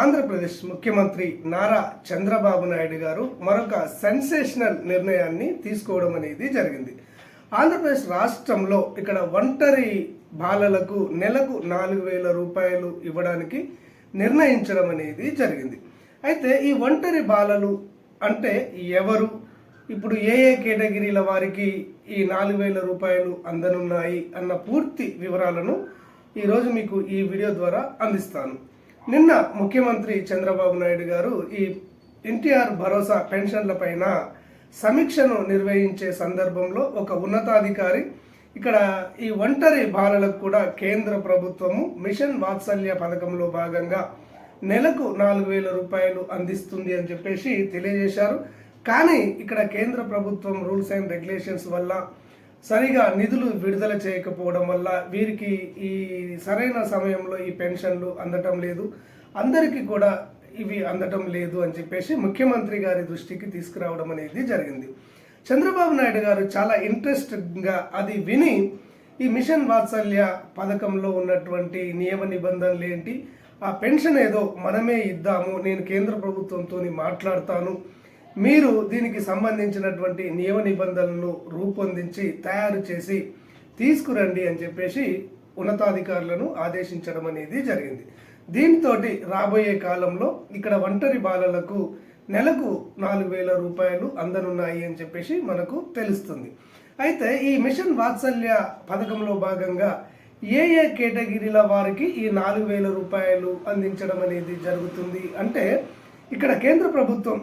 ఆంధ్రప్రదేశ్ ముఖ్యమంత్రి నారా చంద్రబాబు నాయుడు గారు మరొక సెన్సేషనల్ నిర్ణయాన్ని తీసుకోవడం అనేది జరిగింది. ఆంధ్రప్రదేశ్ రాష్ట్రంలో ఇక్కడ ఒంటరి బాలలకు నెలకు నాలుగు వేల రూపాయలు ఇవ్వడానికి నిర్ణయించడం అనేది జరిగింది. అయితే ఈ ఒంటరి బాలలు అంటే ఎవరు? ఇప్పుడు ఏ ఏ కేటగిరీల వారికి ఈ నాలుగు వేల రూపాయలు అందనున్నాయి అన్న పూర్తి వివరాలను ఈరోజు మీకు ఈ వీడియో ద్వారా అందిస్తాను. నిన్న ముఖ్యమంత్రి చంద్రబాబు నాయుడు గారు ఈ ఎన్టీఆర్ భరోసా పెన్షన్ల పైన సమీక్షను నిర్వహించే సందర్భంలో ఒక ఉన్నతాధికారి ఇక్కడ ఈ ఒంటరి బాలలకు కూడా కేంద్ర ప్రభుత్వము మిషన్ వాత్సల్య పథకంలో భాగంగా నెలకు నాలుగు వేల రూపాయలు అందిస్తుంది అని చెప్పేసి తెలియజేశారు. కానీ ఇక్కడ కేంద్ర ప్రభుత్వం రూల్స్ అండ్ రెగ్యులేషన్స్ వల్ల సరిగా నిధులు విడుదల చేయకపోవడం వల్ల వీరికి ఈ సరైన సమయంలో ఈ పెన్షన్లు అందటం లేదు. అందరికీ కూడా ఇవి అందటం లేదు అని చెప్పేసి ముఖ్యమంత్రి గారి దృష్టికి తీసుకురావడం అనేది జరిగింది. చంద్రబాబు నాయుడు గారు చాలా ఇంట్రెస్టింగ్గా అది విని ఈ మిషన్ వాత్సల్య పథకంలో ఉన్నటువంటి నియమ నిబంధనలు ఏంటి? ఆ పెన్షన్ ఏదో మనమే ఇద్దాము నేను కేంద్ర ప్రభుత్వంతో మాట్లాడతాను మీరు దీనికి సంబంధించినటువంటి నియమ నిబంధనలను రూపొందించి తయారు చేసి తీసుకురండి అని చెప్పేసి ఉన్నతాధికారులను ఆదేశించడం అనేది జరిగింది. దీంతో రాబోయే కాలంలో ఇక్కడ ఒంటరి బాలలకు నెలకు నాలుగు వేల రూపాయలు అందనున్నాయి అని చెప్పేసి మనకు తెలుస్తుంది. అయితే ఈ మిషన్ వాత్సల్య పథకంలో భాగంగా ఏ ఏ కేటగిరీల వారికి ఈ నాలుగు వేల రూపాయలు అందించడం అనేది జరుగుతుంది అంటే ఇక్కడ కేంద్ర ప్రభుత్వం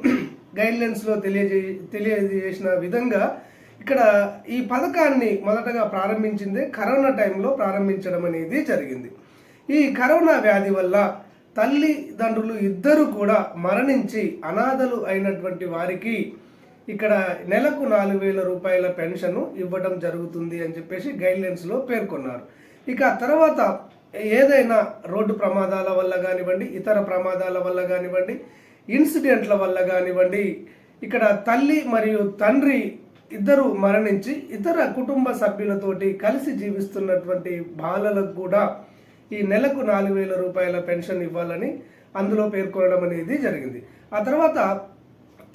గైడ్లైన్స్లో తెలియజే తెలియజేసిన విధంగా ఇక్కడ ఈ పథకాన్ని మొదటగా ప్రారంభించిందే కరోనా టైంలో ప్రారంభించడం అనేది జరిగింది. ఈ కరోనా వ్యాధి వల్ల తల్లిదండ్రులు ఇద్దరు కూడా మరణించి అనాథలు అయినటువంటి వారికి ఇక్కడ నెలకు నాలుగు వేల రూపాయల పెన్షన్ ఇవ్వడం జరుగుతుంది అని చెప్పేసి గైడ్లైన్స్లో పేర్కొన్నారు. ఇక తర్వాత ఏదైనా రోడ్డు ప్రమాదాల వల్ల కానివ్వండి ఇతర ప్రమాదాల వల్ల కానివ్వండి ఇన్సిడెంట్ల వల్ల కానివ్వండి ఇక్కడ తల్లి మరియు తండ్రి ఇద్దరు మరణించి ఇతర కుటుంబ సభ్యులతోటి కలిసి జీవిస్తున్నటువంటి బాలలకు కూడా ఈ నెలకు నాలుగు వేల రూపాయల పెన్షన్ ఇవ్వాలని అందులో పేర్కొనడం అనేది జరిగింది. ఆ తర్వాత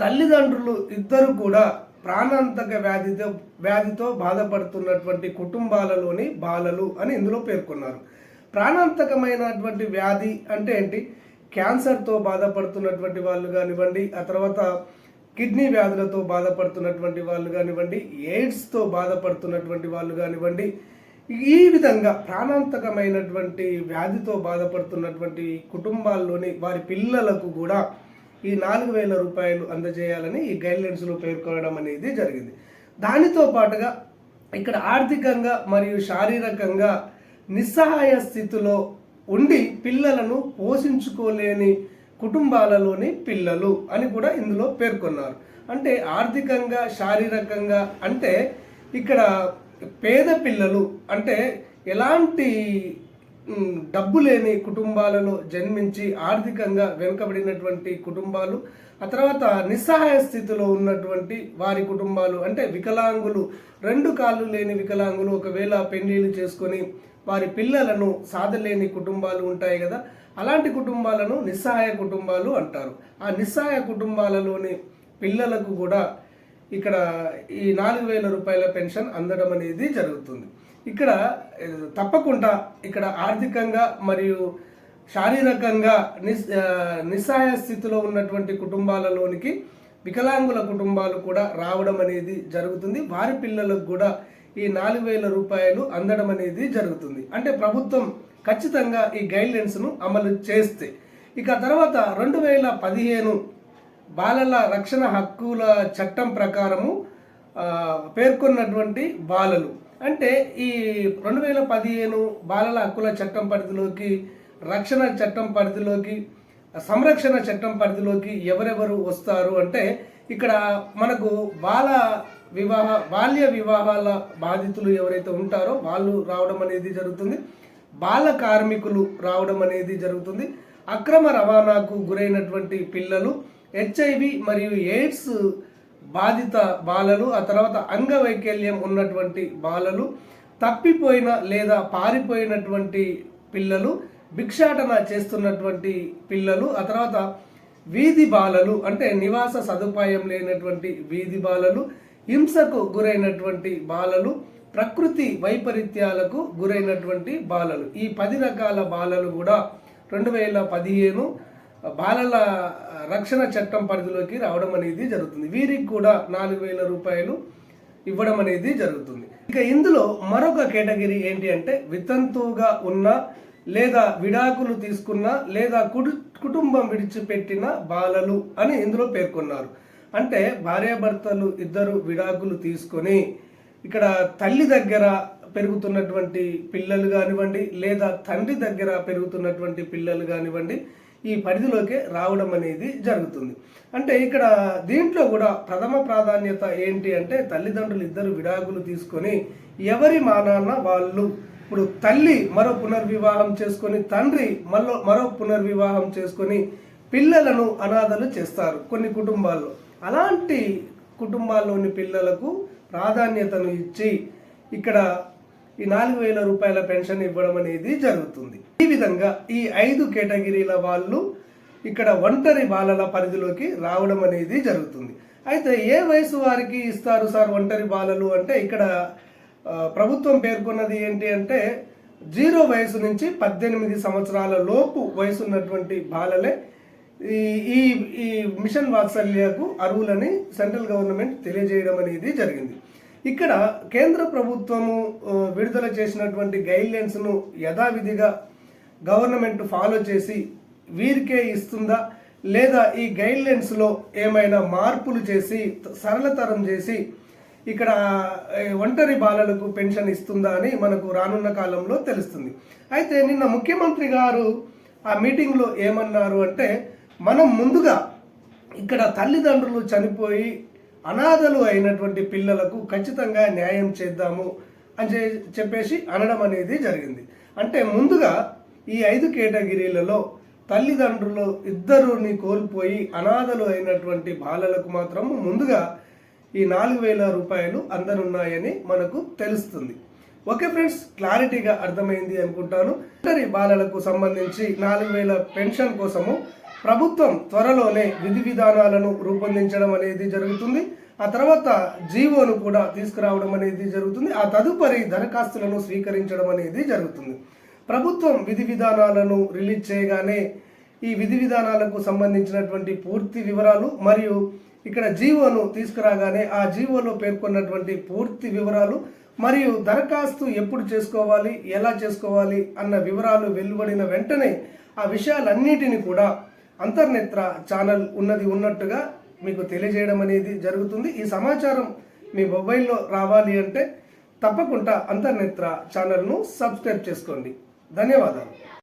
తల్లిదండ్రులు ఇద్దరు కూడా ప్రాణాంతక వ్యాధితో వ్యాధితో బాధపడుతున్నటువంటి కుటుంబాలలోని బాలలు అని ఇందులో పేర్కొన్నారు. ప్రాణాంతకమైనటువంటి వ్యాధి అంటే ఏంటి? క్యాన్సర్తో బాధపడుతున్నటువంటి వాళ్ళు కానివ్వండి ఆ తర్వాత కిడ్నీ వ్యాధులతో బాధపడుతున్నటువంటి వాళ్ళు కానివ్వండి ఎయిడ్స్తో బాధపడుతున్నటువంటి వాళ్ళు కానివ్వండి ఈ విధంగా ప్రాణాంతకమైనటువంటి వ్యాధితో బాధపడుతున్నటువంటి కుటుంబాల్లోని వారి పిల్లలకు కూడా ఈ నాలుగు వేల రూపాయలు అందజేయాలని ఈ గైడ్లైన్స్లో పేర్కొనడం అనేది జరిగింది. దానితో పాటుగా ఇక్కడ ఆర్థికంగా మరియు శారీరకంగా నిస్సహాయ స్థితిలో ఉండి పిల్లలను పోషించుకోలేని కుటుంబాలలోని పిల్లలు అని కూడా ఇందులో పేర్కొన్నారు. అంటే ఆర్థికంగా శారీరకంగా అంటే ఇక్కడ పేద పిల్లలు అంటే ఎలాంటి డబ్బు లేని కుటుంబాలలో జన్మించి ఆర్థికంగా వెనుకబడినటువంటి కుటుంబాలు ఆ తర్వాత నిస్సహాయ స్థితిలో ఉన్నటువంటి వారి కుటుంబాలు అంటే వికలాంగులు రెండు కాళ్ళు లేని వికలాంగులు ఒకవేళ పెళ్ళిళ్ళు చేసుకొని వారి పిల్లలను సాధలేని కుటుంబాలు ఉంటాయి కదా అలాంటి కుటుంబాలను నిస్సహాయ కుటుంబాలు అంటారు. ఆ నిస్సహాయ కుటుంబాలలోని పిల్లలకు కూడా ఇక్కడ ఈ నాలుగు వేల రూపాయల పెన్షన్ అందడం అనేది జరుగుతుంది. ఇక్కడ తప్పకుండా ఇక్కడ ఆర్థికంగా మరియు శారీరకంగా నిస్ నిస్సహాయ స్థితిలో ఉన్నటువంటి కుటుంబాలలోనికి వికలాంగుల కుటుంబాలు కూడా రావడం అనేది జరుగుతుంది. వారి పిల్లలకు కూడా ఈ నాలుగు వేల రూపాయలు అందడం అనేది జరుగుతుంది. అంటే ప్రభుత్వం ఖచ్చితంగా ఈ గైడ్లైన్స్ను అమలు చేస్తే. ఇక తర్వాత రెండు వేల పదిహేను బాలల రక్షణ హక్కుల చట్టం ప్రకారము పేర్కొన్నటువంటి బాలలు. అంటే ఈ రెండు వేల పదిహేను బాలల హక్కుల చట్టం పరిధిలోకి రక్షణ చట్టం పరిధిలోకి సంరక్షణ చట్టం పరిధిలోకి ఎవరెవరు వస్తారు అంటే ఇక్కడ మనకు బాల వివాహ బాల్య వివాహాల బాధితులు ఎవరైతే ఉంటారో వాళ్ళు రావడం అనేది జరుగుతుంది. బాల కార్మికులు రావడం అనేది జరుగుతుంది. అక్రమ రవాణాకు గురైనటువంటి పిల్లలు హెచ్ఐవి మరియు ఎయిడ్స్ బాధిత బాలలు ఆ తర్వాత అంగవైకల్యం ఉన్నటువంటి బాలలు తప్పిపోయిన లేదా పారిపోయినటువంటి పిల్లలు భిక్షాటన చేస్తున్నటువంటి పిల్లలు ఆ తర్వాత వీధి బాలలు అంటే నివాస సదుపాయం లేనటువంటి వీధి బాలలు హింసకు గురైనటువంటి బాలలు ప్రకృతి వైపరీత్యాలకు గురైనటువంటి బాలలు. ఈ పది రకాల బాలలు కూడా రెండు వేల పదిహేను బాలల రక్షణ చట్టం పరిధిలోకి రావడం అనేది జరుగుతుంది. వీరికి కూడా నాలుగు వేల రూపాయలు ఇవ్వడం అనేది జరుగుతుంది. ఇక ఇందులో మరొక కేటగిరీ ఏంటి అంటే వితంతువుగా ఉన్న లేదా విడాకులు తీసుకున్న లేదా కుటు కుటుంబం విడిచిపెట్టిన బాలలు అని ఇందులో పేర్కొన్నారు. అంటే భార్యాభర్తలు ఇద్దరు విడాకులు తీసుకొని ఇక్కడ తల్లి దగ్గర పెరుగుతున్నటువంటి పిల్లలు కానివ్వండి లేదా తండ్రి దగ్గర పెరుగుతున్నటువంటి పిల్లలు కానివ్వండి ఈ పరిధిలోకి రావడం అనేది జరుగుతుంది. అంటే ఇక్కడ దీంట్లో కూడా ప్రథమ ప్రాధాన్యత ఏంటి అంటే తల్లిదండ్రులు ఇద్దరు విడాకులు తీసుకొని ఎవరి మానాన్న వాళ్ళు ఇప్పుడు తల్లి మరో పునర్వివాహం చేసుకొని తండ్రి మరో మరో పునర్వివాహం చేసుకొని పిల్లలను అనాథలు చేస్తారు కొన్ని కుటుంబాల్లో. అలాంటి కుటుంబాల్లోని పిల్లలకు ప్రాధాన్యతను ఇచ్చి ఇక్కడ ఈ నాలుగు వేల రూపాయల పెన్షన్ ఇవ్వడం అనేది జరుగుతుంది. ఈ విధంగా ఈ ఐదు కేటగిరీల వాళ్ళు ఇక్కడ ఒంటరి బాలల పరిధిలోకి రావడం అనేది జరుగుతుంది. అయితే ఏ వయసు వారికి ఇస్తారు సార్ ఒంటరి బాలలు? అంటే ఇక్కడ ప్రభుత్వం పేర్కొన్నది ఏంటి అంటే జీరో వయసు నుంచి పద్దెనిమిది సంవత్సరాల లోపు వయసు ఉన్నటువంటి బాలలే ఈ ఈ ఈ మిషన్ వాత్సల్యకు అర్హులని సెంట్రల్ గవర్నమెంట్ తెలియజేయడం అనేది జరిగింది. ఇక్కడ కేంద్ర ప్రభుత్వము విడుదల చేసినటువంటి గైడ్లైన్స్ను యథావిధిగా గవర్నమెంట్ ఫాలో చేసి వీరికే ఇస్తుందా? లేదా ఈ గైడ్లైన్స్లో ఏమైనా మార్పులు చేసి సరళతరం చేసి ఇక్కడ ఒంటరి బాలలకు పెన్షన్ ఇస్తుందా అని మనకు రానున్న కాలంలో తెలుస్తుంది. అయితే నిన్న ముఖ్యమంత్రి గారు ఆ మీటింగ్లో ఏమన్నారు అంటే మనం ముందుగా ఇక్కడ తల్లిదండ్రులు చనిపోయి అనాథలు అయినటువంటి పిల్లలకు ఖచ్చితంగా న్యాయం చేద్దాము అని చెప్పేసి అనడం అనేది జరిగింది. అంటే ముందుగా ఈ ఐదు కేటగిరీలలో తల్లిదండ్రులు ఇద్దరుని కోల్పోయి అనాథలు అయినటువంటి బాలలకు మాత్రం ముందుగా ఈ నాలుగు వేల రూపాయలు అందనున్నాయని మనకు తెలుస్తుంది. ఓకే ఫ్రెండ్స్ క్లారిటీగా అర్థమైంది అనుకుంటాను. ఇద్దరి బాలలకు సంబంధించి నాలుగు వేల పెన్షన్ కోసము ప్రభుత్వం త్వరలోనే విధి విధానాలను రూపొందించడం అనేది జరుగుతుంది. ఆ తర్వాత జీవోను కూడా తీసుకురావడం అనేది జరుగుతుంది. ఆ తదుపరి దరఖాస్తులను స్వీకరించడం అనేది జరుగుతుంది. ప్రభుత్వం విధి విధానాలను రిలీజ్ చేయగానే ఈ విధి విధానాలకు సంబంధించినటువంటి పూర్తి వివరాలు మరియు ఇక్కడ జీవోను తీసుకురాగానే ఆ జీవోలో పేర్కొన్నటువంటి పూర్తి వివరాలు మరియు దరఖాస్తు ఎప్పుడు చేసుకోవాలి ఎలా చేసుకోవాలి అన్న వివరాలు వెలువడిన వెంటనే ఆ విషయాలన్నిటిని కూడా అంతర్నేత్ర ఛానల్ ఉన్నది ఉన్నట్టుగా మీకు తెలియజేయడం అనేది జరుగుతుంది. ఈ సమాచారం మీ మొబైల్లో రావాలి అంటే తప్పకుండా అంతర్నేత్ర ఛానల్ను సబ్స్క్రైబ్ చేసుకోండి. ధన్యవాదాలు.